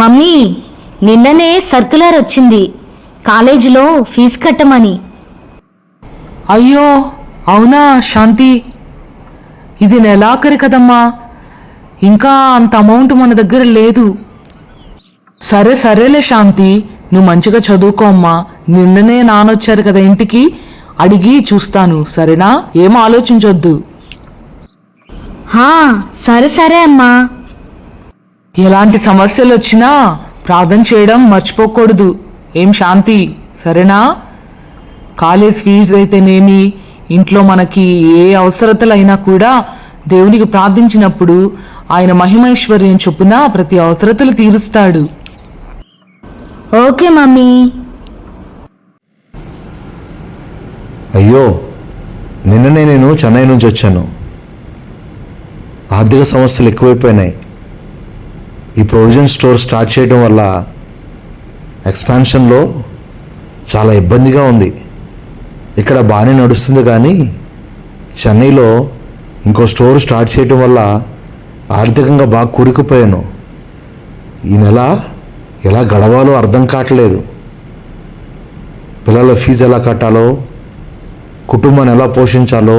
Mummy నిన్ననే circular వచ్చింది. కాలేజీలో ఫీజు కట్టమని. అయ్యో అవునా శాంతి? ఇది నెలాఖరి కదమ్మా. ఇంకా అంత అమౌంట్ మన దగ్గర లేదు. సరే సరేలే శాంతి. నువ్వు మంచిగా చదువుకో అమ్మా. నిన్ననే నానొచ్చారు కదా ఇంటికి. అడిగి చూస్తాను. సరేనా? ఏం ఆలోచించొద్దు. హా సరే సరే అమ్మా. ఎలాంటి సమస్యలు వచ్చినా ప్రార్థన చేయడం మర్చిపోకూడదు. ఏం శాంతి? సరేనా? కాలేజ్ ఫీజు అయితేనేమి? ఇంట్లో మనకి ఏ అవసరతలైనా కూడా దేవునికి ప్రార్థించినప్పుడు ఆయన మహిమైశ్వర్యం చొప్పున ప్రతి అవసరతలు తీరుస్తాడు. Okay mummy. అయ్యో నిన్ననే నేను చెన్నై నుంచి వచ్చాను. ఆర్థిక సమస్యలు ఎక్కువైపోయినాయి. ఈ ప్రొవిజన్ స్టోర్ స్టార్ట్ చేయడం వల్ల ఎక్స్పాన్షన్లో చాలా ఇబ్బందిగా ఉంది. ఇక్కడ బాగానే నడుస్తుంది కానీ చెన్నైలో ఇంకో స్టోర్ స్టార్ట్ చేయడం వల్ల ఆర్థికంగా బాగా కూరుకుపోయాను. ఈ నెల ఎలా గడవాలో అర్థం కావట్లేదు. పిల్లల ఫీజు ఎలా కట్టాలో కుటుంబాన్ని ఎలా పోషించాలో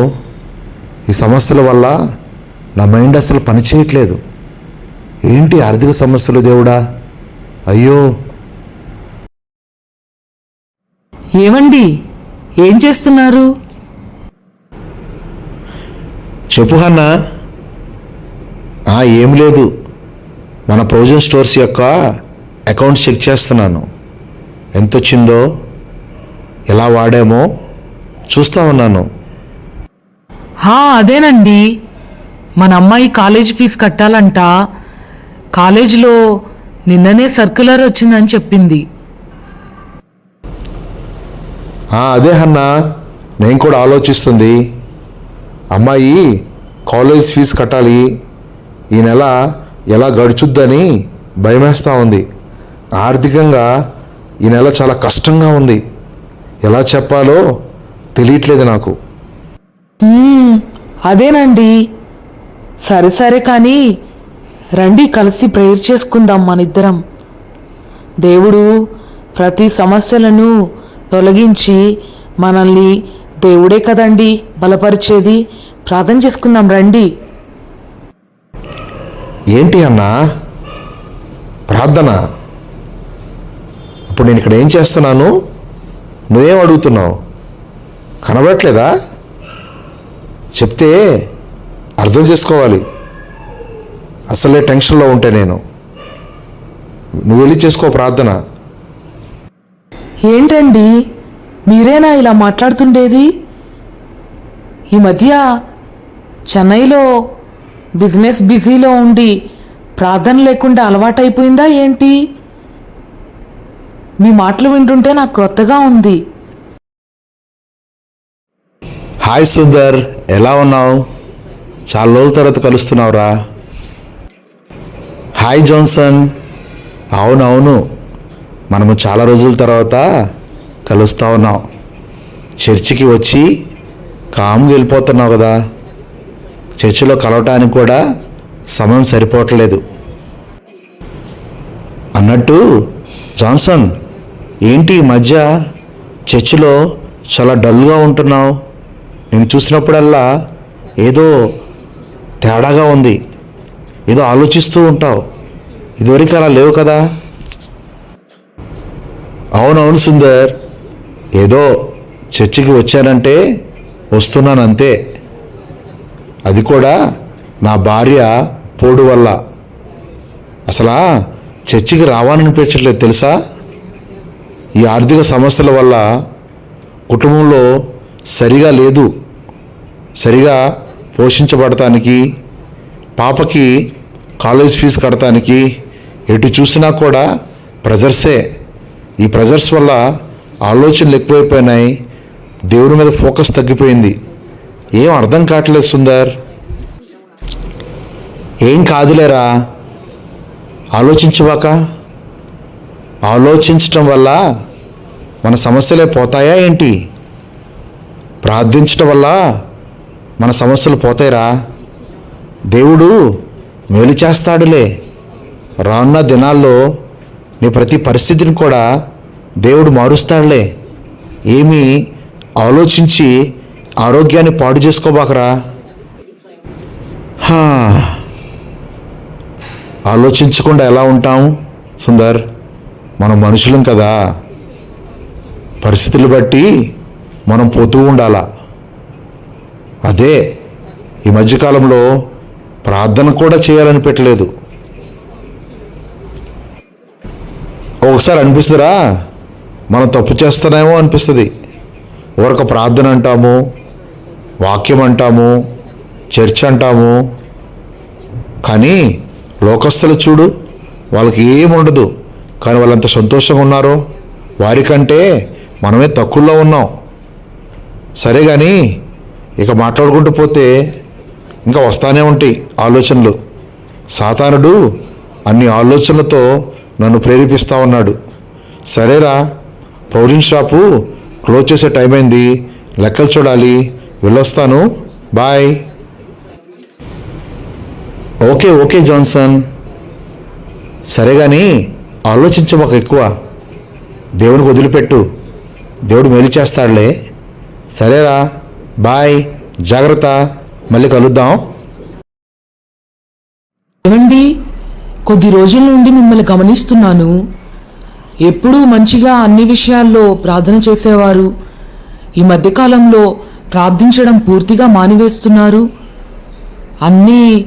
ఈ సమస్యల వల్ల నా మైండ్ అసలు పనిచేయట్లేదు ఏంటి ఆర్థిక సమస్యలు దేవుడా? అయ్యో. ఏమండి? ఏం చేస్తున్నారు? చెప్పు హన్నా. ఆ, ఏం లేదు. మన ప్రొవిజన్ స్టోర్స్ యొక్క అకౌంట్ చెక్ చేస్తున్నాను. ఎంత వచ్చిందో ఎలా వాడామో చూస్తా ఉన్నాను. హా అదేనండి. మన అమ్మాయి కాలేజ్ ఫీజు కట్టాలంట. కాలేజీలో నిన్ననే సర్క్యులర్ వచ్చిందని చెప్పింది. అదే అన్నా నేను కూడా ఆలోచిస్తుంది. అమ్మాయి కాలేజ్ ఫీజు కట్టాలి. ఈ నెల ఎలా గడుచుద్దని భయమేస్తూ ఉంది. ఆర్థికంగా ఈ నెల చాలా కష్టంగా ఉంది. ఎలా చెప్పాలో తెలియట్లేదు నాకు. అదేనండి. సరే సరే కానీ రండి కలిసి ప్రేయర్ చేసుకుందాం మన ఇద్దరం దేవుడు ప్రతి సమస్యలను తొలగించి మనల్ని దేవుడే కదండి బలపరిచేది. ప్రార్థన చేసుకుందాం రండి. ఏంటి అన్నా? ప్రార్థన? ఇప్పుడు నేను ఇక్కడ ఏం చేస్తున్నాను? నువ్వేం అడుగుతున్నావు? కనబడట్లేదా? చెప్తే అర్థం చేసుకోవాలి. అసలే టెన్షన్లో ఉంటే నేను. నువ్వు వెళ్ళి చేసుకో ప్రార్థన. ఏంటండి? మీరేనా ఇలా మాట్లాడుతుండేది? ఈ మధ్య చెన్నైలో బిజినెస్ బిజీలో ఉండి ప్రార్థన లేకుండా అలవాటైపోయిందా ఏంటి? మీ మాటలు వింటుంటే నాకు క్రొత్తగా ఉంది. హాయ్ సుందర్ ఎలా ఉన్నావు? చాలా రోజుల తర్వాత కలుస్తున్నావురా. Hi Johnson. అవునవును. మనము చాలా రోజుల తర్వాత కలుస్తూ ఉన్నాం. చర్చికి వచ్చి కామ్గా వెళ్ళిపోతున్నావు కదా. చర్చిలో కలవటానికి కూడా సమయం సరిపోవట్లేదు. అన్నట్టు జాన్సన్ ఏంటి ఈ మధ్య చర్చిలో చాలా డల్గా ఉంటున్నావు? నేను చూసినప్పుడల్లా ఏదో తేడాగా ఉంది. ఏదో ఆలోచిస్తూ ఉంటావు. ఇదివరకు అలా లేవు కదా? అవునవును సుందర్. ఏదో చర్చికి వచ్చానంటే వస్తున్నాను అంతే అది కూడా నా భార్య పోడు వల్ల. అసలా చర్చికి రావాలనిపించట్లేదు తెలుసా? ఈ ఆర్థిక సమస్యల వల్ల కుటుంబంలో సరిగా లేదు. సరిగా పోషించబడటానికి పాపకి కాలేజ్ ఫీజు కడటానికి ఎటు చూసినా కూడా ప్రెజర్సే. ఈ ప్రెజర్స్ వల్ల ఆలోచనలు ఎక్కువైపోయినాయి. దేవుని మీద ఫోకస్ తగ్గిపోయింది. ఏం అర్థం కావట్లేదు సుందర్. ఏం కాదులేరా? ఆలోచించవాక. ఆలోచించటం వల్ల మన సమస్యలే పోతాయా ఏంటి? ప్రార్థించటం వల్ల మన సమస్యలు పోతాయిరా? దేవుడు మేలు చేస్తాడులే. రానున్న దినాల్లో నీ ప్రతి పరిస్థితిని కూడా దేవుడు మారుస్తాడులే. ఏమీ ఆలోచించి ఆరోగ్యాన్ని పాడు చేసుకోబాకరా. ఆలోచించకుండా ఎలా ఉంటాం సుందర్? మనం మనుషులం కదా. పరిస్థితులు బట్టి మనం పోతూ ఉండాలా? అదే ఈ మధ్యకాలంలో ప్రార్థన కూడా చేయాలని పెట్టలేదు. ఒకసారి అనిపిస్తుందా మనం తప్పు చేస్తున్నామో అనిపిస్తుంది. ఊరక ప్రార్థన అంటాము వాక్యం అంటాము చర్చ్ అంటాము. కానీ లోకస్తులు చూడు వాళ్ళకి ఏముండదు కానీ వాళ్ళంత సంతోషంగా ఉన్నారో వారికంటే మనమే తక్కువలో ఉన్నాం. సరే కానీ ఇక మాట్లాడుకుంటూ పోతే ఇంకా వస్తానే ఉంటాయి. ఆలోచనలు. సాతానుడు అన్ని ఆలోచనలతో నన్ను ప్రేరేపిస్తా ఉన్నాడు. సరేరా పౌరింగ్ షాపు క్లోజ్ చేసే టైం అయింది. లెక్కలు చూడాలి. వెళ్ళొస్తాను. బాయ్. Okay okay Johnson. సరే కానీ ఆలోచించమాకు ఎక్కువ. దేవునికి వదిలిపెట్టు. దేవుడు మేలు చేస్తాడులే. సరేరా బాయ్. జాగ్రత్త. మళ్ళీ కలుద్దాం. ఏమండి? కొద్ది రోజుల నుండి మిమ్మల్ని గమనిస్తున్నాను. ఎప్పుడూ మంచిగా అన్ని విషయాల్లో ప్రార్థన చేసేవారు. ఈ మధ్యకాలంలో ప్రార్థించడం పూర్తిగా మానివేస్తున్నారు. అన్నీ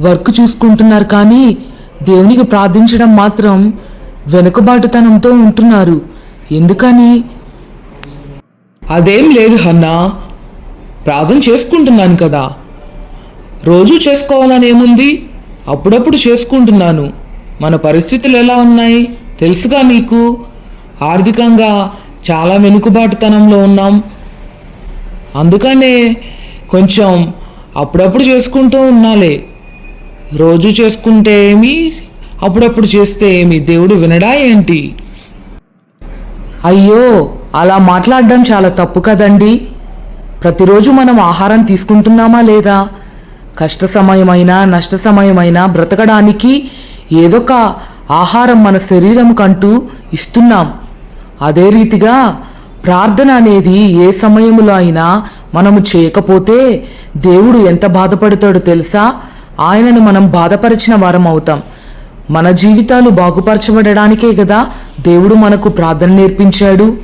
వర్క్ చూసుకుంటున్నారు కానీ దేవునికి ప్రార్థించడం మాత్రం వెనుకబాటుతనంతో ఉంటున్నారు. ఎందుకని? అదేం లేదు హన్నా. ప్రార్థన చేసుకుంటున్నాను కదా. రోజు చేసుకోవాలని ఏముంది? అప్పుడప్పుడు చేసుకుంటున్నాను. మన పరిస్థితులు ఎలా ఉన్నాయి? తెలుసుగా నీకు? ఆర్థికంగా చాలా వెనుకబాటుతనంలో ఉన్నాం. అందుకనే కొంచెం అప్పుడప్పుడు చేసుకుంటూ ఉన్నాలే రోజు చేసుకుంటే ఏమి? అప్పుడప్పుడు చేస్తే ఏమి? దేవుడు వినడా ఏంటి? అయ్యో అలా మాట్లాడడం చాలా తప్పు కదండి. ప్రతిరోజు మనం ఆహారం తీసుకుంటున్నామా లేదా? కష్ట సమయమైనా నష్ట సమయమైనా బ్రతకడానికి ఏదొక ఆహారం మన శరీరంకంటూ ఇస్తున్నాం. అదే రీతిగా ప్రార్థన అనేది ఏ సమయంలో అయినా మనము చేయకపోతే దేవుడు ఎంత బాధపడతాడో తెలుసా? ఆయనను మనం బాధపరిచిన వారం అవుతాం. మన జీవితాలు బాగుపరచబడడానికే కదా దేవుడు మనకు ప్రార్థన నేర్పించాడు.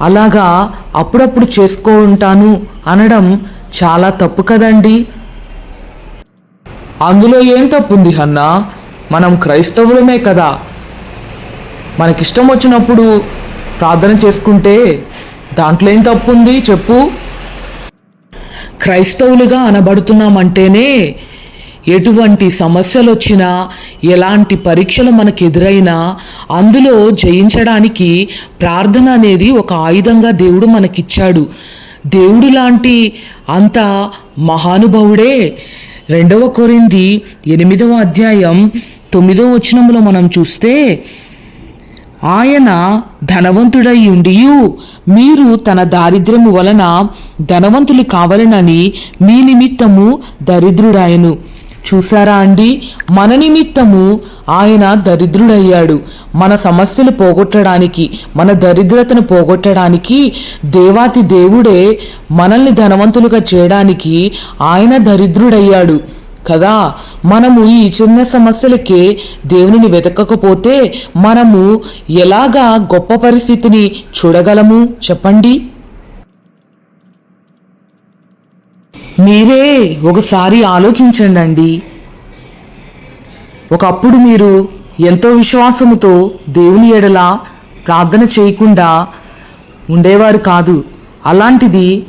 అలాగా అప్పుడప్పుడు చేసుకో ఉంటాను అనడం చాలా తప్పు కదండీ. అందులో ఏం తప్పుంది అన్నా మనం క్రైస్తవులమే కదా. మనకిష్టం వచ్చినప్పుడు ప్రార్థన చేసుకుంటే దాంట్లో ఏం తప్పుంది చెప్పు? క్రైస్తవులుగా అనబడుతున్నామంటేనే ఎటువంటి సమస్యలు వచ్చినా ఎలాంటి పరీక్షలు మనకు ఎదురైనా అందులో జయించడానికి ప్రార్థన అనేది ఒక ఆయుధంగా దేవుడు మనకిచ్చాడు. దేవుడు లాంటి అంత మహానుభావుడే రెండవ కొరింది ఎనిమిదవ అధ్యాయం తొమ్మిదవ వచనంలో మనం చూస్తే ఆయన ధనవంతుడై ఉండియు మీరు తన దారిద్ర్యము వలన ధనవంతులు కావాలనని మీ నిమిత్తము దరిద్రుడాయను చూసారా అండి? మన నిమిత్తము ఆయన దరిద్రుడయ్యాడు. మన సమస్యలు పోగొట్టడానికి మన దరిద్రతను పోగొట్టడానికి దేవాతి దేవుడే మనల్ని ధనవంతులుగా చేయడానికి ఆయన దరిద్రుడయ్యాడు. కదా? మనము ఈ చిన్న సమస్యలకే దేవునిని వెతకకపోతే మనము ఎలాగా గొప్ప పరిస్థితిని చూడగలము? చెప్పండి. మీరే ఒకసారి ఆలోచించండి ఒకప్పుడు మీరు ఎంతో విశ్వాసముతో దేవుని ఎడల ప్రార్థన చేయకుండా ఉండేవారు కాదు. అలాంటిది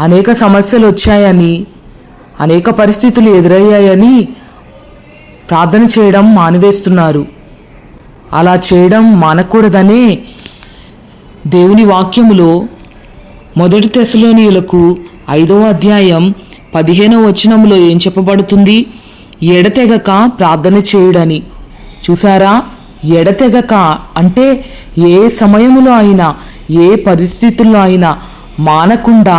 అనేక సమస్యలు వచ్చాయని అనేక పరిస్థితులు ఎదురయ్యాయని ప్రార్థన చేయడం మానివేస్తున్నారు. అలా చేయడం మానకూడదనే దేవుని వాక్యములో మొదటి తెశలోనియులకు ఐదవ అధ్యాయం పదిహేనవ వచనంలో ఏం చెప్పబడుతుంది? ఎడతెగక ప్రార్థన చేయుడని. చూసారా ఎడతెగక అంటే ఏ సమయంలో అయినా ఏ పరిస్థితుల్లో అయినా మానకుండా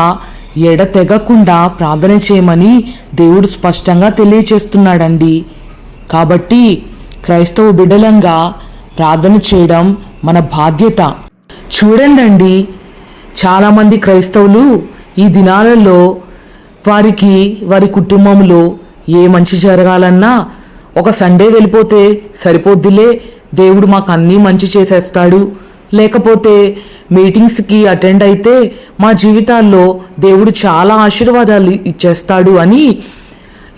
ఎడతెగకుండా ప్రార్థన చేయమని దేవుడు స్పష్టంగా తెలియచేస్తున్నాడండి. కాబట్టి క్రైస్తవ బిడ్డలంగా ప్రార్థన చేయడం మన బాధ్యత. చూడండి చాలామంది క్రైస్తవులు ఈ దినాలలో వారికి వారి కుటుంబంలో ఏ మంచి జరగాలన్నా ఒక సండే వెళ్ళిపోతే సరిపోద్దిలే దేవుడు మాకు అన్నీ మంచి చేసేస్తాడు. లేకపోతే మీటింగ్స్కి అటెండ్ అయితే మా జీవితాల్లో దేవుడు చాలా ఆశీర్వాదాలు ఇచ్చేస్తాడు అని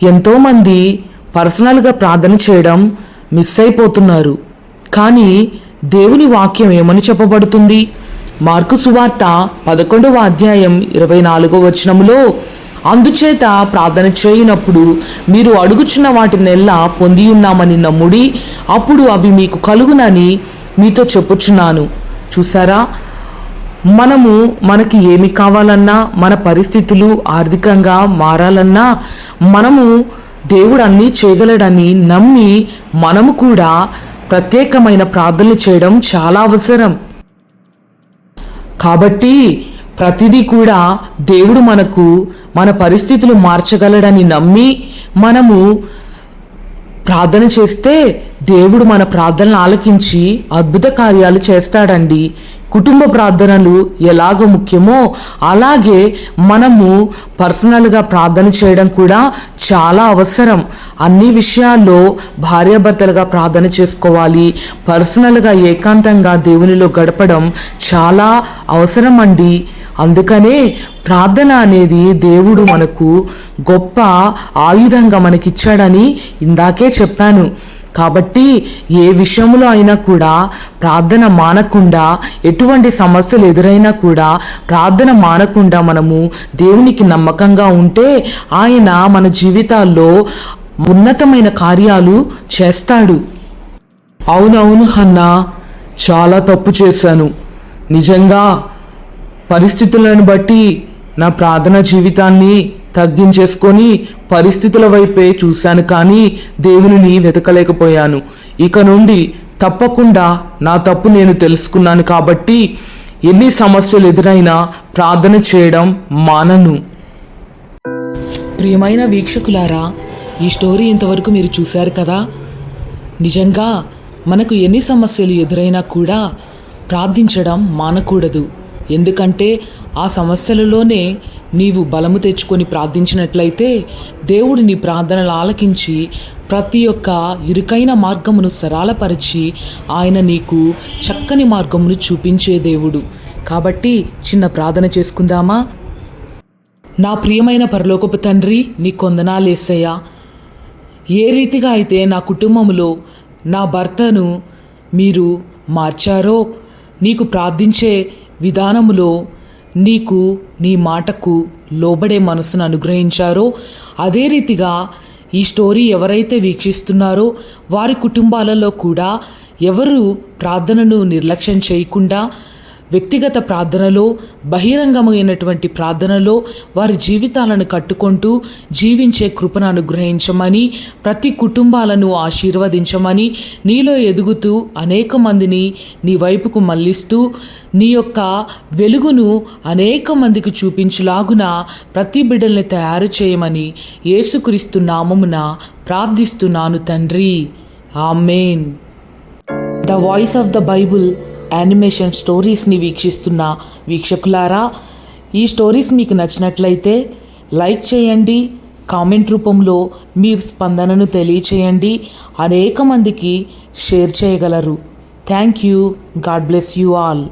ఎంతోమంది పర్సనల్గా ప్రార్థన చేయడం మిస్ అయిపోతున్నారు. కానీ దేవుని వాక్యం ఏమని చెప్పబడుతుంది? మార్కు సువార్త పదకొండవ అధ్యాయం ఇరవై నాలుగో వచనములో అందుచేత ప్రార్థన చేయనప్పుడు మీరు అడుగుచున్న వాటినెల్లా పొంది ఉన్నామని నమ్ముడి అప్పుడు అవి మీకు కలుగునని మీతో చెప్పుచున్నాను. చూసారా మనము మనకి ఏమి కావాలన్నా మన పరిస్థితులు ఆర్థికంగా మారాలన్నా మనము దేవుడు అన్నీ చేయగలడని నమ్మి మనము కూడా ప్రత్యేకమైన ప్రార్థనలు చేయడం చాలా అవసరం. కాబట్టి ప్రతిదీ కూడా దేవుడు మనకు మన పరిస్థితులు మార్చగలడని నమ్మి మనము ప్రార్థన చేస్తే దేవుడు మన ప్రార్థనలు ఆలకించి అద్భుత కార్యాలు చేస్తాడండి. కుటుంబ ప్రార్థనలు ఎలాగ ముఖ్యమో అలాగే మనము పర్సనల్గా ప్రార్థన చేయడం కూడా చాలా అవసరం. అన్ని విషయాల్లో భార్యాభర్తలుగా ప్రార్థన చేసుకోవాలి. పర్సనల్గా ఏకాంతంగా దేవునిలో గడపడం చాలా అవసరం అండి అందుకనే ప్రార్థన అనేది దేవుడు మనకు గొప్ప ఆయుధంగా మనకిచ్చాడని ఇందాకే చెప్పాను. కాబట్టి ఏ విషయంలో అయినా కూడా ప్రార్థన మానకుండా ఎటువంటి సమస్యలు ఎదురైనా కూడా ప్రార్థన మానకుండా మనము దేవునికి నమ్మకంగా ఉంటే ఆయన మన జీవితాల్లో ఉన్నతమైన కార్యాలు చేస్తాడు. అవునవును హన్నా చాలా తప్పు చేశాను. నిజంగా పరిస్థితులను బట్టి నా ప్రార్థన జీవితాన్ని తగ్గించేసుకొని పరిస్థితుల వైపే చూశాను కానీ దేవునిని వెతకలేకపోయాను. ఇక నుండి తప్పకుండా నా తప్పు నేను తెలుసుకున్నాను కాబట్టి ఎన్ని సమస్యలు ఎదురైనా ప్రార్థన చేయడం మానను. ప్రియమైన వీక్షకులారా ఈ స్టోరీ ఇంతవరకు మీరు చూశారు కదా? నిజంగా మనకు ఎన్ని సమస్యలు ఎదురైనా కూడా ప్రార్థించడం మానకూడదు. ఎందుకంటే ఆ సమస్యలలోనే నీవు బలము తెచ్చుకొని ప్రార్థించినట్లయితే దేవుడు నీ ప్రార్థనలు ఆలకించి ప్రతి ఒక్క ఇరుకైన మార్గమును సరళపరిచి ఆయన నీకు చక్కని మార్గమును చూపించే దేవుడు. కాబట్టి చిన్న ప్రార్థన చేసుకుందామా? నా ప్రియమైన పరలోకపు తండ్రి నీ కొందనాలేసయ్యా ఏ రీతిగా అయితే నా కుటుంబంలో నా భర్తను మీరు మార్చారో నీకు ప్రార్థించే విధానములో నీకు నీ మాటకు లోబడే మనసును అనుగ్రహించారో అదే రీతిగా ఈ స్టోరీ ఎవరైతే వీక్షిస్తున్నారో వారి కుటుంబాలలో కూడా ఎవరు ప్రార్థనను నిర్లక్ష్యం చేయకుండా వ్యక్తిగత ప్రార్థనలో బహిరంగమైనటువంటి ప్రార్థనలో వారి జీవితాలను కట్టుకుంటూ జీవించే కృపను అనుగ్రహించమని ప్రతి కుటుంబాలను ఆశీర్వదించమని నీలో ఎదుగుతూ అనేక మందిని నీ వైపుకు మళ్ళిస్తూ నీ యొక్క వెలుగును అనేక మందికి చూపించులాగున ప్రతి బిడ్డల్ని తయారు చేయమని యేసుక్రీస్తు నామమున ప్రార్థిస్తున్నాను తండ్రి. Amen. The voice of the Bible animation స్టోరీస్ని వీక్షిస్తున్న వీక్షకులారా ఈ స్టోరీస్ మీకు నచ్చినట్లయితే లైక్ చేయండి కామెంట్ రూపంలో మీ స్పందనను తెలియచేయండి అనేక మందికి షేర్ చేయగలరు. Thank you God bless you all